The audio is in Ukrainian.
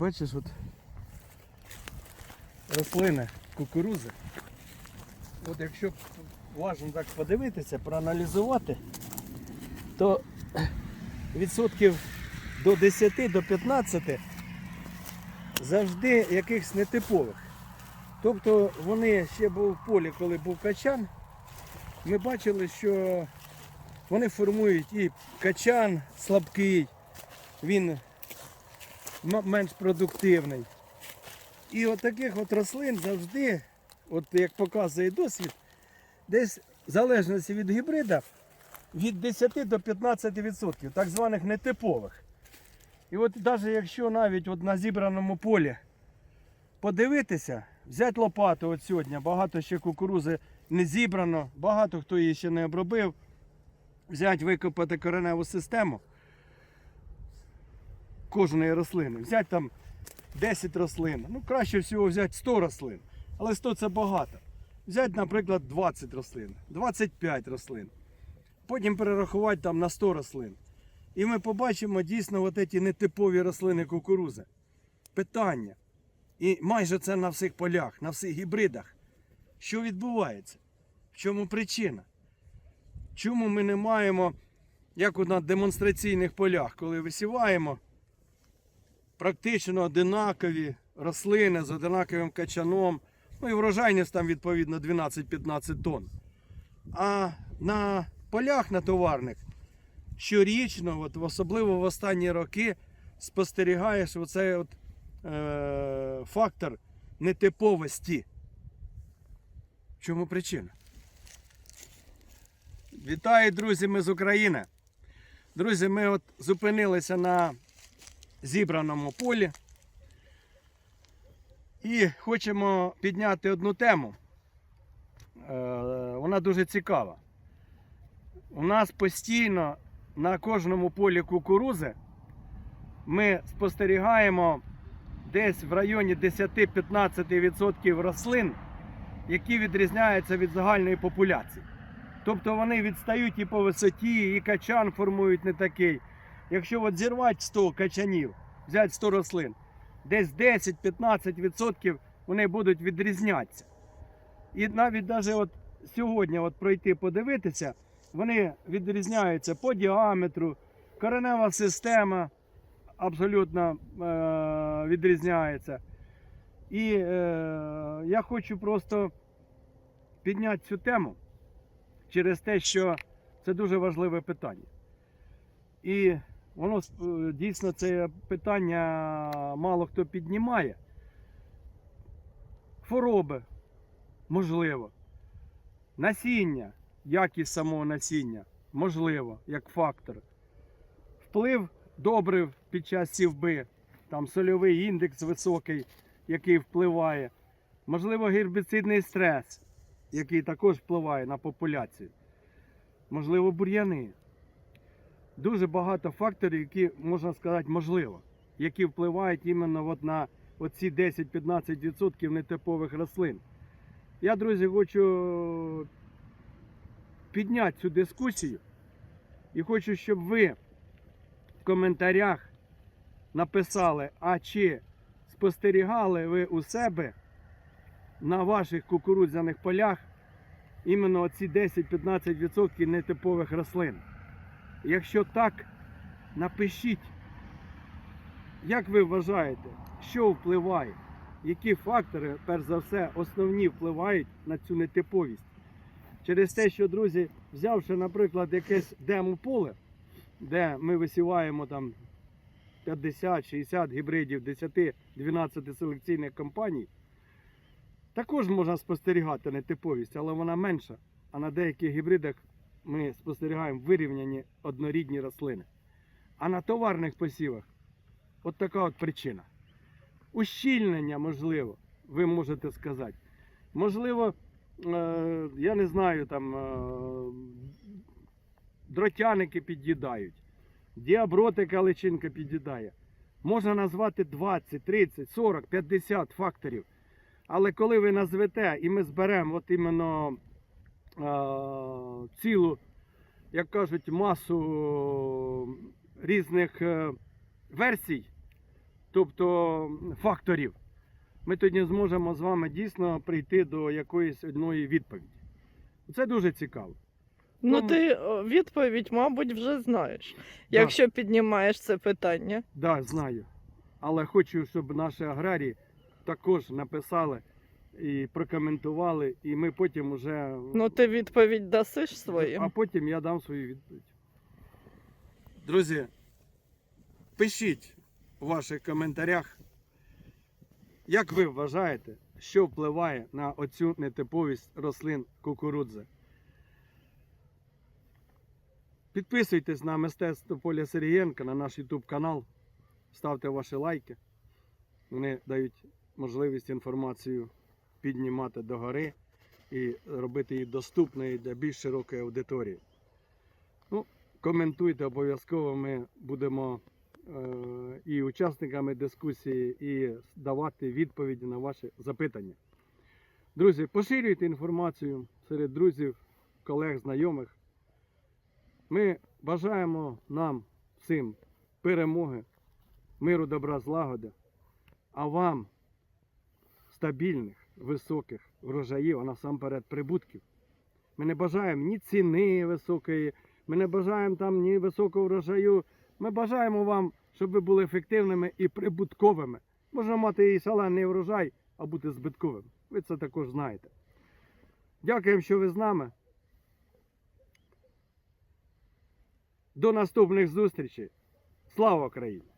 бачиш, от рослини кукурузи. От якщо уважно так подивитися, проаналізувати, то відсотків до 10 до 15 завжди якихось нетипових. Тобто вони ще були в полі, коли був качан. Ми бачили, що вони формують і качан слабкий, він менш продуктивний. І от таких от рослин завжди, от як показує досвід, десь в залежності від гібрида від 10 до 15%, так званих нетипових. І от навіть якщо навіть от на зібраному полі подивитися, взяти лопату от сьогодні, багато ще кукурузи не зібрано, багато хто її ще не обробив, взяти, викопати кореневу систему кожної рослини, взяти там 10 рослин, ну краще всього взяти 100 рослин, але 100 це багато. Взяти, наприклад, 20 рослин, 25 рослин, потім перерахувати там на 100 рослин. І ми побачимо дійсно от ці нетипові рослини кукурузи. Питання. І майже це на всіх полях, на всіх гібридах. Що відбувається? В чому причина? Чому ми не маємо, як на демонстраційних полях, коли висіваємо практично одинакові рослини з одинаковим качаном, ну і врожайність там відповідно 12-15 тонн. А на полях на товарних щорічно, от, особливо в останні роки, спостерігаєш оцей от, е, фактор нетиповості. В чому причина? Вітаю, друзі, ми з України. Друзі, ми от зупинилися на зібраному полі і хочемо підняти одну тему. Е, Вона дуже цікава. У нас постійно на кожному полі кукурузи ми спостерігаємо десь в районі 10-15% рослин, які відрізняються від загальної популяції. Тобто вони відстають і по висоті, і качан формують не такий. Якщо от зірвати 100 качанів, взяти 100 рослин, десь 10-15% вони будуть відрізнятися. І навіть даже от сьогодні от пройти подивитися, вони відрізняються по діаметру, коренева система абсолютно е- відрізняється. І е- я хочу просто підняти цю тему через те, що це дуже важливе питання. І воно е, дійсно це питання мало хто піднімає. Хвороби, можливо. Насіння, якість самого насіння, можливо, як фактор. Вплив добрив під час сівби, там сольовий індекс високий, який впливає. Можливо, гербіцидний стрес, який також впливає на популяцію. Можливо, бур'яни. Дуже багато факторів, які, можна сказати, можливо, які впливають іменно от на оці 10-15% нетипових рослин. Я, друзі, хочу підняти цю дискусію і хочу, щоб ви в коментарях написали, а чи спостерігали ви у себе на ваших кукурудзяних полях іменно ці 10-15% нетипових рослин. Якщо так, напишіть, як ви вважаєте, що впливає, які фактори, перш за все, основні впливають на цю нетиповість. Через те, що, друзі, взявши, наприклад, якесь демо-поле, де ми висіваємо там 50-60 гібридів 10-12 селекційних компаній, також можна спостерігати нетиповість, але вона менша. А на деяких гібридах ми спостерігаємо вирівняні однорідні рослини. А на товарних посівах от така от причина. Ущільнення, можливо, ви можете сказати. Можливо, е, я не знаю, там е, дротяники під'їдають, діабротика личинка під'їдає. Можна назвати 20, 30, 40, 50 факторів. Але коли ви назвете і ми зберемо от іменно цілу, як кажуть, масу різних е, версій, тобто факторів, ми тоді зможемо з вами дійсно прийти до якоїсь одної відповіді. Це дуже цікаво. Ну, Тому- ти відповідь, мабуть, вже знаєш, якщо піднімаєш це питання. Да, знаю. Але хочу, щоб наші аграрії також написали і прокоментували, і ми потім уже. Ну, ти відповідь дасиш своїм. А потім я дам свою відповідь. Друзі, пишіть у ваших коментарях, як ви вважаєте, що впливає на оцю нетиповість рослин кукурудзи. Підписуйтесь на мистецтво Поля Сергієнка на наш YouTube канал. Ставте ваші лайки. Вони дають можливість інформацію піднімати догори і робити її доступною для більш широкої аудиторії. Ну, коментуйте обов'язково. Ми будемо е, і учасниками дискусії, і давати відповіді на ваші запитання. Друзі, поширюйте інформацію серед друзів, колег, знайомих. Ми бажаємо нам всім перемоги, миру, добра, злагоди, а вам стабільних, високих врожаїв, а насамперед прибутків. Ми не бажаємо ні ціни високої, ми не бажаємо там ні високого врожаю. Ми бажаємо вам, щоб ви були ефективними і прибутковими. Можна мати і шалений врожай, а бути збитковим. Ви це також знаєте. Дякуємо, що ви з нами. До наступних зустрічей. Слава Україні!